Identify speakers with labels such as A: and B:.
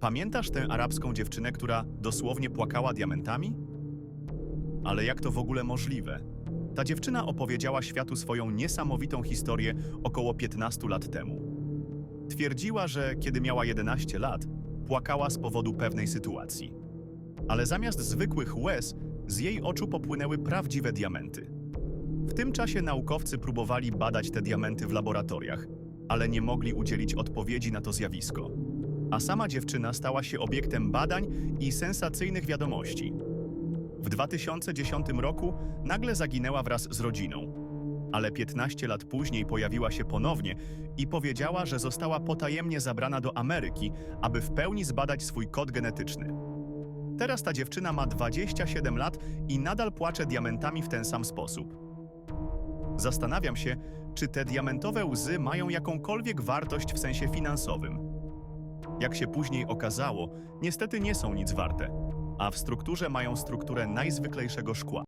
A: Pamiętasz tę arabską dziewczynę, która dosłownie płakała diamentami? Ale jak to w ogóle możliwe? Ta dziewczyna opowiedziała światu swoją niesamowitą historię około 15 lat temu. Twierdziła, że kiedy miała 11 lat, płakała z powodu pewnej sytuacji. Ale zamiast zwykłych łez, z jej oczu popłynęły prawdziwe diamenty. W tym czasie naukowcy próbowali badać te diamenty w laboratoriach, ale nie mogli udzielić odpowiedzi na to zjawisko. A sama dziewczyna stała się obiektem badań i sensacyjnych wiadomości. W 2010 roku nagle zaginęła wraz z rodziną, ale 15 lat później pojawiła się ponownie i powiedziała, że została potajemnie zabrana do Ameryki, aby w pełni zbadać swój kod genetyczny. Teraz ta dziewczyna ma 27 lat i nadal płacze diamentami w ten sam sposób. Zastanawiam się, czy te diamentowe łzy mają jakąkolwiek wartość w sensie finansowym. Jak się później okazało, niestety nie są nic warte, a w strukturze mają strukturę najzwyklejszego szkła.